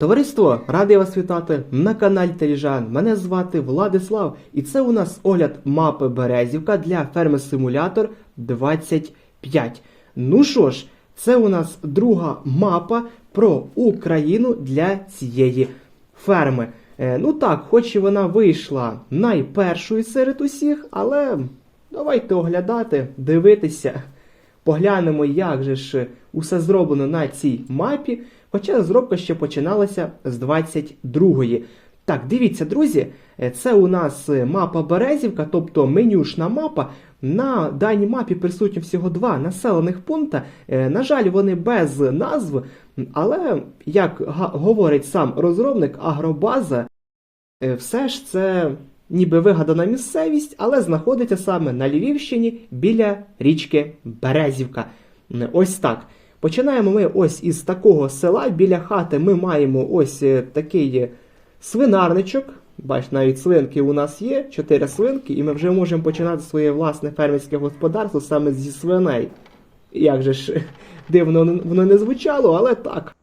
Товариство, радий вас вітати на каналі Теліжан. Мене звати Владислав, і це у нас огляд мапи Березівка для ферми Симулятор 25. Ну що ж, це у нас друга мапа про Україну для цієї ферми. Е, ну так, хоч і вона вийшла найпершою серед усіх, але давайте оглядати, дивитися. Поглянемо, як же ж усе зроблено на цій мапі. Хоча розробка ще починалася з 22-ї. Так, дивіться, друзі, е, це у нас е, мапа Березівка, тобто менюшна мапа. На даній мапі присутні всього два населених пункта. Е, На жаль, вони без назв, але, як говорить сам розробник, агробаза все ж це ніби вигадана місцевість, але знаходиться саме на Львівщині біля річки Березівка. Ось так. Починаємо ми ось із такого села. Біля хати ми маємо ось е, такий е, свинарничок. Бач, навіть свинки у нас є, чотири свинки, і ми вже можемо починати своє власне фермерське господарство саме зі свиней. Як же ж дивно воно не звучало, але так.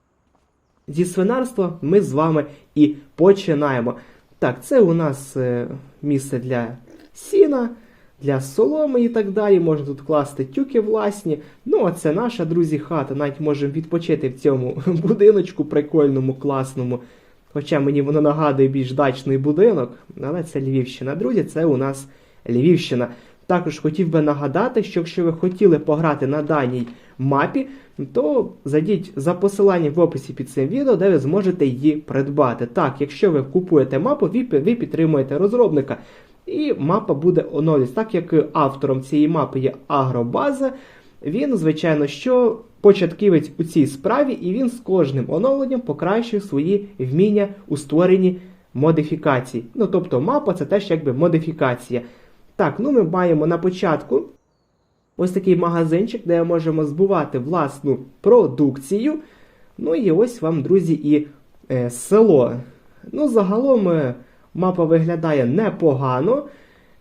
Зі свинарства ми з вами і починаємо. Так, це у нас е, місце для сіна, для соломи і так далі. Можна тут класти тюки власні. Ну, а це наша, друзі, хата. Навіть можемо відпочити в цьому будиночку прикольному, класному. Хоча мені воно нагадує більш дачний будинок, але це Львівщина. Друзі, це у нас Львівщина. Також хотів би нагадати, що якщо ви хотіли пограти на даній мапі, то зайдіть за посиланням в описі під цим відео, де ви зможете її придбати. Так, якщо ви купуєте мапу, ви, підтримуєте розробника. І мапа буде оновлюватися. Так як автором цієї мапи є Агробаза, він, звичайно, що початківець у цій справі, і він з кожним оновленням покращує свої вміння у створенні модифікацій. Ну, тобто мапа це теж якби модифікація. Так, ну ми маємо на початку ось такий магазинчик, де ми можемо збувати власну продукцію. Ну і ось вам, друзі, і е, село. Ну, загалом е, мапа виглядає непогано.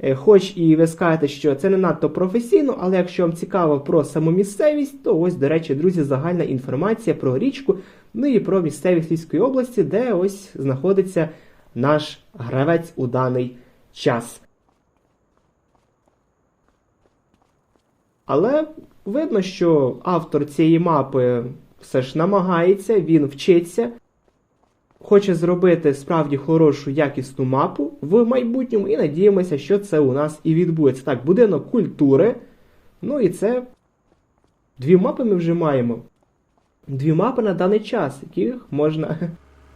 Е, Хоч і ви скажете, що це не надто професійно, але якщо вам цікаво про саму місцевість, то ось, до речі, друзі, загальна інформація про річку, ну і про місцевість Львівської області, де ось знаходиться наш гравець у даний час. Але видно, що автор цієї мапи все ж намагається, він вчиться, хоче зробити справді хорошу якісну мапу в майбутньому, і надіємося, що це у нас і відбудеться. Так, будинок культури. Ну і це дві мапи ми вже маємо. Дві мапи на даний час, яких можна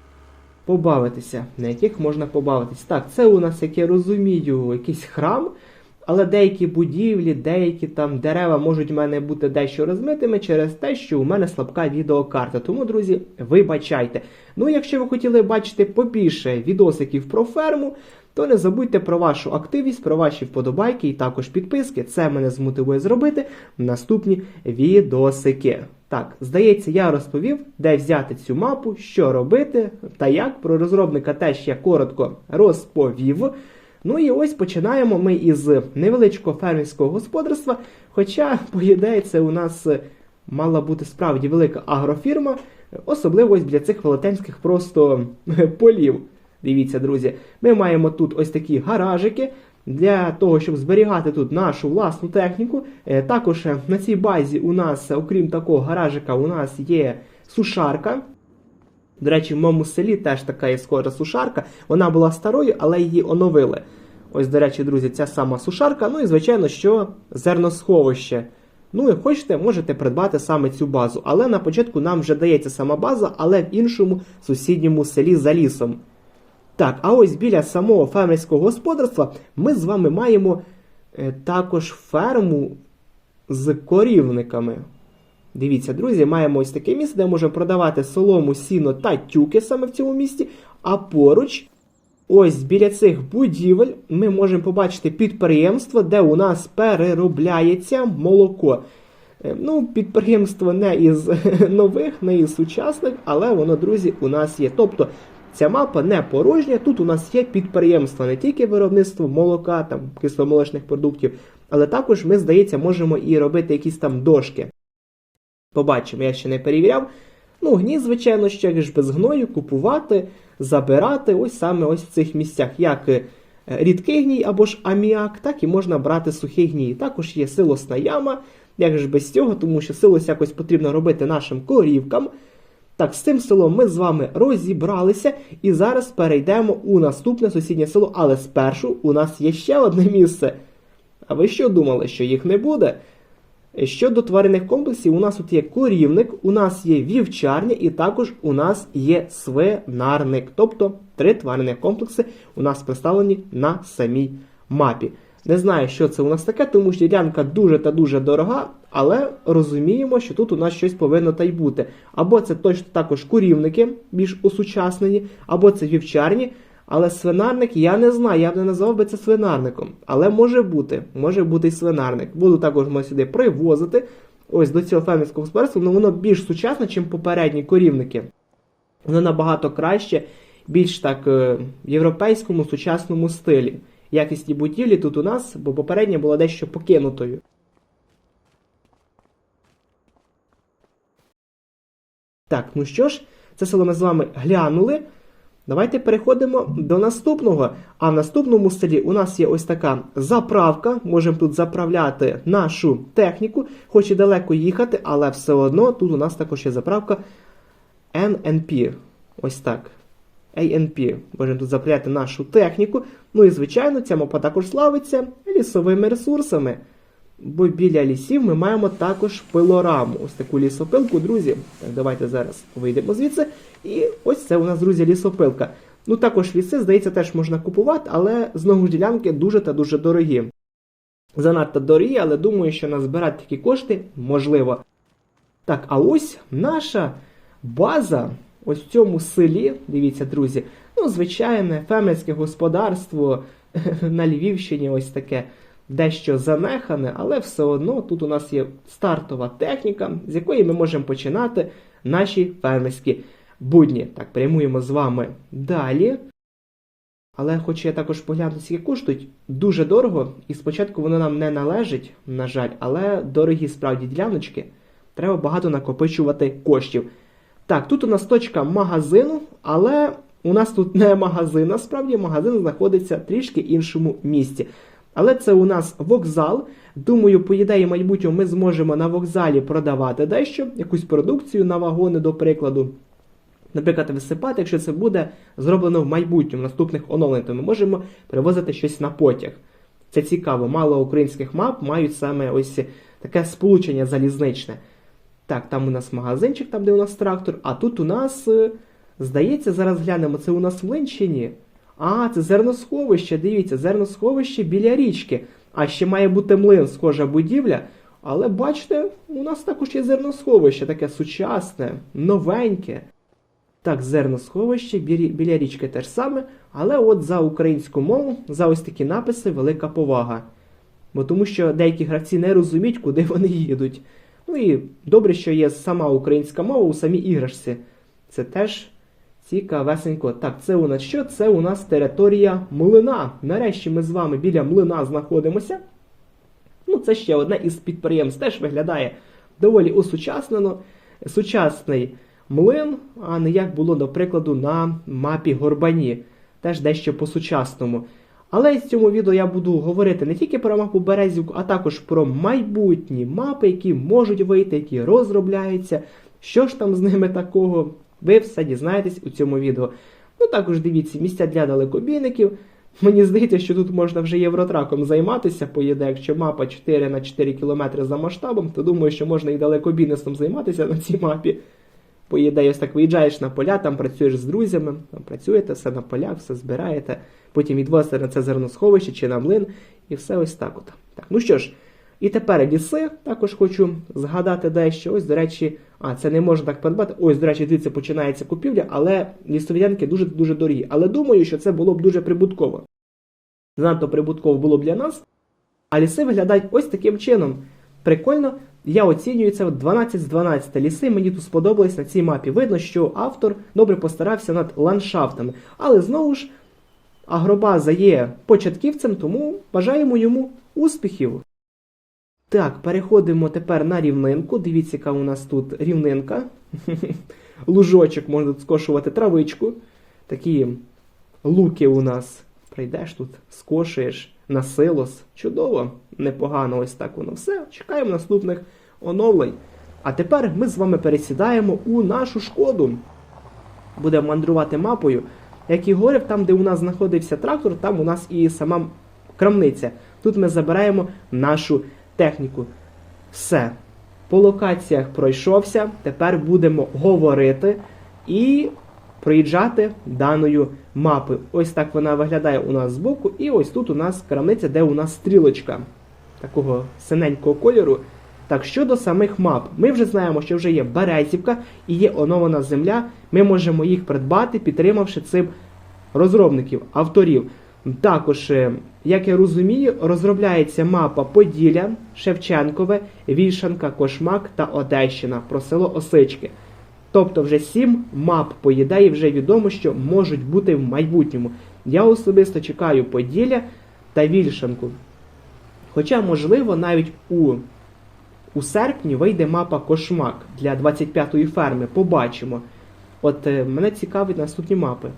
побавитися, на яких можна побавитись. Так, це у нас, як я розумію, якийсь храм. Але деякі будівлі, деякі там дерева можуть в мене бути дещо розмитими через те, що у мене слабка відеокарта. Тому, друзі, вибачайте. Ну, якщо ви хотіли бачити побільше відосиків про ферму, то не забудьте про вашу активність, про ваші вподобайки і також підписки. Це мене змотивує зробити наступні відосики. Так, здається, я розповів, де взяти цю мапу, що робити та як. Про розробника теж я коротко розповів. Ну і ось починаємо ми із невеличкого фермерського господарства. Хоча, по ідеї, це у нас е, мала бути справді велика агрофірма, особливо ось для цих велетенських просто е, полів. Дивіться, друзі, ми маємо тут ось такі гаражики для того, щоб зберігати тут нашу власну техніку. Е, Також на цій базі у нас, окрім такого гаражика, у нас є сушарка. До речі, в моєму селі теж така є схожа сушарка. Вона була старою, але її оновили. Ось, до речі, друзі, ця сама сушарка. Ну і, звичайно, що зерносховище. Ну і хочете, можете придбати саме цю базу. Але на початку нам вже дається сама база, але в іншому сусідньому селі за лісом. Так, а ось біля самого фермерського господарства ми з вами маємо е, також ферму з корівниками. Дивіться, друзі, маємо ось таке місце, де можемо продавати солому, сіно та тюки саме в цьому місті. А поруч, ось біля цих будівель, ми можемо побачити підприємство, де у нас переробляється молоко. Е, Ну, підприємство не із нових, не із сучасних, але воно, друзі, у нас є. Тобто ця мапа не порожня. Тут у нас є підприємство, не тільки виробництво молока, там кисломолочних продуктів, але також ми, здається, можемо і робити якісь там дошки. Побачимо, я ще не перевіряв. Ну, гніт, звичайно, ще ж без гною купувати, забирати ось саме ось в цих місцях, як е, рідкий гній або ж аміак, так і можна брати сухий гній. Також є силосна яма, як ж без цього, тому що силос якось потрібно робити нашим корівкам. Так, з цим селом ми з вами розібралися і зараз перейдемо у наступне сусіднє село, але спершу у нас є ще одне місце. А ви що думали, що їх не буде? Щодо тваринних комплексів, у нас тут є корівник, у нас є вівчарня і також у нас є свинарник. Тобто три тваринних комплекси у нас представлені на самій мапі. Не знаю, що це у нас таке, тому що ділянка дуже та дуже дорога, але розуміємо, що тут у нас щось повинно та й бути. Або це точно також курівники, більш осучаснені, або це вівчарні. Але свинарник я не знаю, я б не назвав би це свинарником. Але може бути, може бути і свинарник. Буду також ми сюди привозити. Ось до цього фермерського господарства, але воно більш сучасне, ніж попередні корівники. Воно набагато краще, більш так е, в європейському сучасному стилі. Якісні будівлі тут у нас, бо попередня була дещо покинутою. Так, ну що ж, це село ми з вами глянули. Давайте переходимо до наступного. А в наступному селі у нас є ось така заправка. Можемо тут заправляти нашу техніку, хоч і далеко їхати, але все одно тут у нас також є заправка NNP. Ось так. ANP. Можемо тут заправляти нашу техніку. Ну і, звичайно, ця мапа також славиться лісовими ресурсами. Бо біля лісів ми маємо також пилораму. Ось таку лісопилку, друзі. Так, давайте зараз вийдемо звідси. І ось це у нас, друзі, лісопилка. Ну також ліси, здається, теж можна купувати, але знову ж ділянки дуже та дуже дорогі. Занадто дорогі, але думаю, що назбирати такі кошти можливо. Так, а ось наша база, ось в цьому селі, дивіться, друзі, ну, звичайне фермерське господарство на Львівщині, ось таке дещо занехане, але все одно тут у нас є стартова техніка, з якої ми можемо починати наші фермерські будні. Так, прямуємо з вами далі. Але хочу я також поглянути, скільки коштують. Дуже дорого, і спочатку воно нам не належить, на жаль, але дорогі справді діляночки. Треба багато накопичувати коштів. Так, тут у нас точка магазину, але у нас тут не магазин, насправді магазин знаходиться трішки іншому місці. Але це у нас вокзал. Думаю, по ідеї майбутнього ми зможемо на вокзалі продавати дещо, якусь продукцію на вагони, до прикладу. Наприклад, висипати, якщо це буде зроблено в майбутньому, наступних оновлень, то ми можемо привозити щось на потяг. Це цікаво. Мало українських мап мають саме ось таке сполучення залізничне. Так, там у нас магазинчик, там де у нас трактор, а тут у нас, е, здається, зараз глянемо, це у нас млин чи ні? А, це зерносховище, дивіться, зерносховище біля річки. А ще має бути млин, схожа будівля. Але бачите, у нас також є зерносховище, таке сучасне, новеньке. Так, зерносховище біля, річки теж саме, але от за українську мову, за ось такі написи велика повага. Бо тому що деякі гравці не розуміють, куди вони їдуть. Ну і добре, що є сама українська мова у самій іграшці. Це теж цікавесенько. Так, це у нас що? Це у нас територія млина. Нарешті ми з вами біля млина знаходимося. Ну, це ще одне із підприємств. Теж виглядає доволі осучаснено. Сучасний млин, а не як було, до прикладу, на мапі Горбані. Теж дещо по-сучасному. Але в цьому відео я буду говорити не тільки про мапу Березівку, а також про майбутні мапи, які можуть вийти, які розробляються. Що ж там з ними такого? Ви все дізнаєтесь у цьому відео. Ну також дивіться місця для далекобійників. Мені здається, що тут можна вже євротраком займатися, поїде, якщо мапа 4 на 4 км за масштабом, то думаю, що можна і далекобійництвом займатися на цій мапі. По ідеї, ось так виїжджаєш на поля, там працюєш з друзями, там працюєте все на полях, все збираєте, потім відвозите на це зерносховище чи на млин, і все ось так от. Так, ну що ж, і тепер ліси, також хочу згадати дещо. Ось, до речі, а це не можна так придбати. Ось, до речі, дивіться, починається купівля, але лісовідянки дуже-дуже дорогі. Але думаю, що це було б дуже прибутково. Занадто прибутково було б для нас. А ліси виглядають ось таким чином. Прикольно, я оцінюю це 12 з 12. Ліси мені тут сподобались на цій мапі. Видно, що автор добре постарався над ландшафтами. Але знову ж, агробаза є початківцем, тому бажаємо йому успіхів. Так, переходимо тепер на рівнинку. Дивіться, яка у нас тут рівнинка. лужочок, можна скошувати травичку. Такі луки у нас. Прийдеш тут, скошуєш на силос. Чудово, непогано, ось так воно все. Чекаємо наступних оновлень. А тепер ми з вами пересідаємо у нашу шкоду. Будемо мандрувати мапою. Як і говорив, там, де у нас знаходився трактор, там у нас і сама крамниця. Тут ми забираємо нашу техніку. Все. По локаціях пройшовся. Тепер будемо говорити і проїжджати даною мапи. Ось так вона виглядає у нас збоку. І ось тут у нас крамниця, де у нас стрілочка такого синенького кольору. Так, щодо самих мап, ми вже знаємо, що вже є Березівка і є оновлена земля. Ми можемо їх придбати, підтримавши цим розробників, авторів. Також, е, як я розумію, розробляється мапа Поділля, Шевченкове, Вільшанка, Кошмак та Одещина про село Осички. Тобто вже сім мап по ідеї вже відомо, що можуть бути в майбутньому. Я особисто чекаю Поділля та Вільшанку. Хоча, можливо, навіть у, у серпні вийде мапа Кошмак для 25-ї ферми. Побачимо. От е, мене цікавить наступні мапи.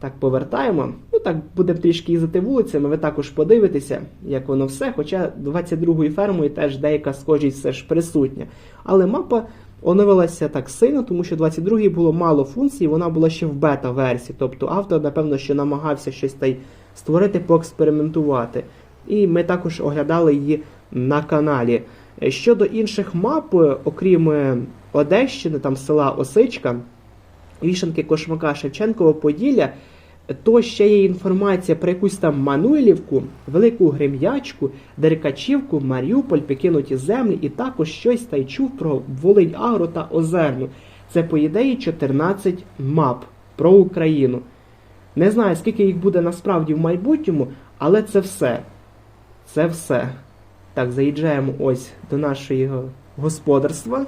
Так, повертаємо. Ну так, будемо трішки їздити вулицями, ви також подивитеся, як воно все. Хоча 22-ю фермою теж деяка схожість все ж присутня. Але мапа оновилася так сильно, тому що 22-й було мало функцій, вона була ще в бета-версії. Тобто автор, напевно, що намагався щось та й створити, поекспериментувати. І ми також оглядали її на каналі. Щодо інших мап, окрім е, Одещини, там села Осичка, Вішенки Кошмака Шевченкова Поділля, то ще є інформація про якусь там Мануйлівку, Велику Грем'ячку, Деркачівку, Маріуполь, Покинуті землі, і також щось та й чув про Волинь Агро та Озерну. Це, по ідеї, 14 мап про Україну. Не знаю, скільки їх буде насправді в майбутньому, але це все. Це все. Так, заїжджаємо ось до нашого господарства.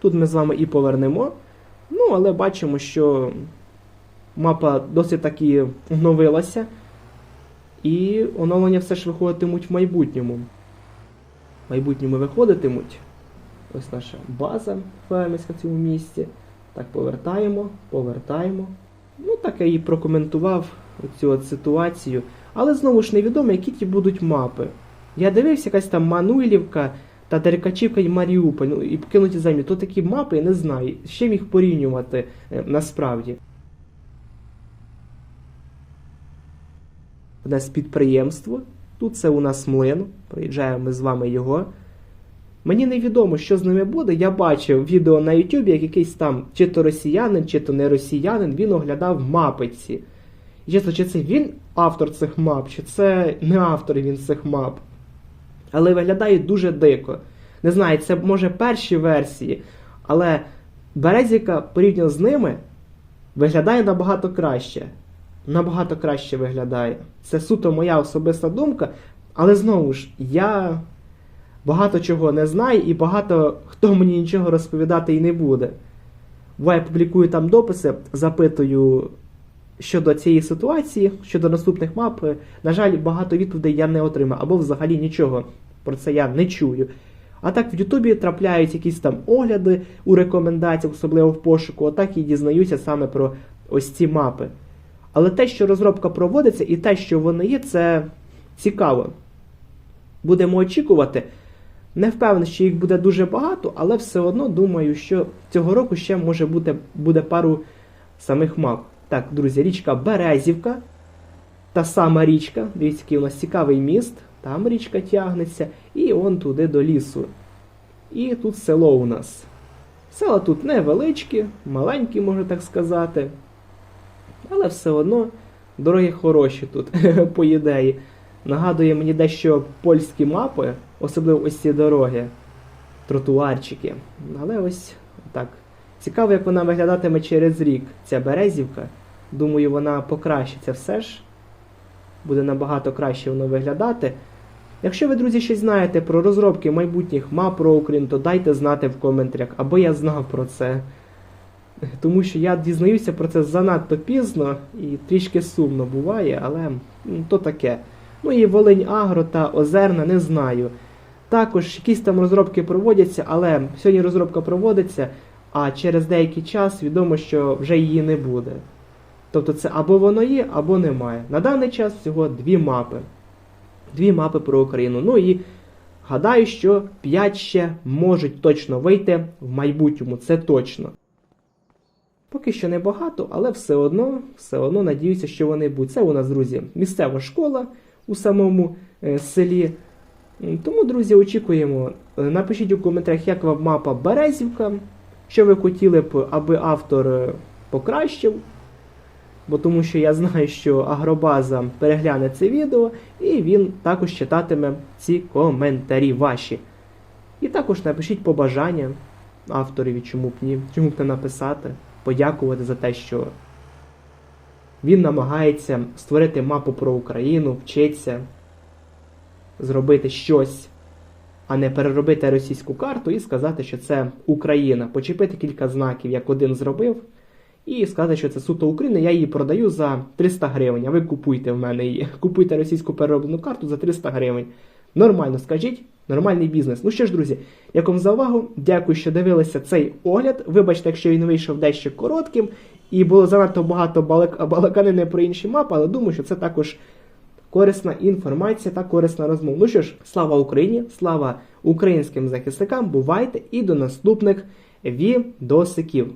Тут ми з вами і повернемо. Ну, але бачимо, що мапа досить таки оновилася. І оновлення все ж виходитимуть в майбутньому. В майбутньому виходитимуть. Ось наша база фермерська в цьому місці. Так, повертаємо, повертаємо. Ну, так я і прокоментував цю ситуацію. Але знову ж невідомо, які ті будуть мапи. Я дивився, якась там Мануйлівка та Деркачівка і Маріуполь, ну, і покинуті землі. То такі мапи, я не знаю, з чим їх порівнювати е, насправді. У нас підприємство. Тут це у нас млин. Проїжджаємо ми з вами його. Мені невідомо, що з ними буде. Я бачив відео на YouTube, як якийсь там чи то росіянин, чи то не росіянин, він оглядав мапи ці. І чесно, чи це він автор цих мап, чи це не автор він цих мап. Але виглядає дуже дико. Не знаю, це може перші версії, але Березіка порівняно з ними виглядає набагато краще. Набагато краще виглядає. Це суто моя особиста думка, але знову ж, я багато чого не знаю, і багато хто мені нічого розповідати і не буде. Бо я публікую там дописи, запитую щодо цієї ситуації, щодо наступних мап. На жаль, багато відповідей я не отримав, або взагалі нічого про це я не чую. А так в Ютубі трапляють якісь там огляди у рекомендаціях, особливо в пошуку, отак і дізнаюся саме про ось ці мапи. Але те, що розробка проводиться, і те, що вони є, це цікаво. Будемо очікувати. Не впевнений, що їх буде дуже багато, але все одно думаю, що цього року ще може бути буде пару самих мап. Так, друзі, річка Березівка. Та сама річка. Дивіться, який у нас цікавий міст. Там річка тягнеться, і он туди до лісу. І тут село у нас. Села тут невеличкі, маленькі, можна так сказати. Але все одно дороги хороші тут, по ідеї. Нагадує мені дещо польські мапи, особливо ось ці дороги, тротуарчики. Але ось так. Цікаво, як вона виглядатиме через рік. Ця березівка. Думаю, вона покращиться все ж. Буде набагато краще воно виглядати. Якщо ви, друзі, щось знаєте про розробки майбутніх мап про Україну, то дайте знати в коментарях, або я знав про це. Тому що я дізнаюся про це занадто пізно і трішки сумно буває, але то таке. Ну і Волинь Агро та Озерна не знаю. Також якісь там розробки проводяться, але сьогодні розробка проводиться, а через деякий час відомо, що вже її не буде. Тобто це або воно є, або немає. На даний час всього дві мапи. Дві мапи про Україну. Ну і гадаю, що 5 ще можуть точно вийти в майбутньому, це точно. Поки що небагато, але все одно, все одно надіюся, що вони будуть. Це у нас, друзі, місцева школа у самому е, селі. Тому, друзі, очікуємо. Е, Напишіть у коментарях, як вам мапа Березівка, що ви хотіли б, аби автор е, покращив. Бо тому що я знаю, що Агробаза перегляне це відео, і він також читатиме ці коментарі ваші. І також напишіть побажання авторові, чому б ні, чому б не написати, подякувати за те, що він намагається створити мапу про Україну, вчиться зробити щось, а не переробити російську карту і сказати, що це Україна. Почепити кілька знаків, як один зробив, і сказати, що це суто Україна, я її продаю за 300 гривень, а ви купуйте в мене її. Купуйте російську перероблену карту за 300 гривень. Нормально скажіть, нормальний бізнес. Ну що ж, друзі, вам за увагу. Дякую, що дивилися цей огляд. Вибачте, якщо він вийшов дещо коротким, і було занадто багато балак... балаканини про інші мапи, але думаю, що це також корисна інформація та корисна розмова. Ну що ж, слава Україні, слава українським захисникам, бувайте і до наступних відосиків.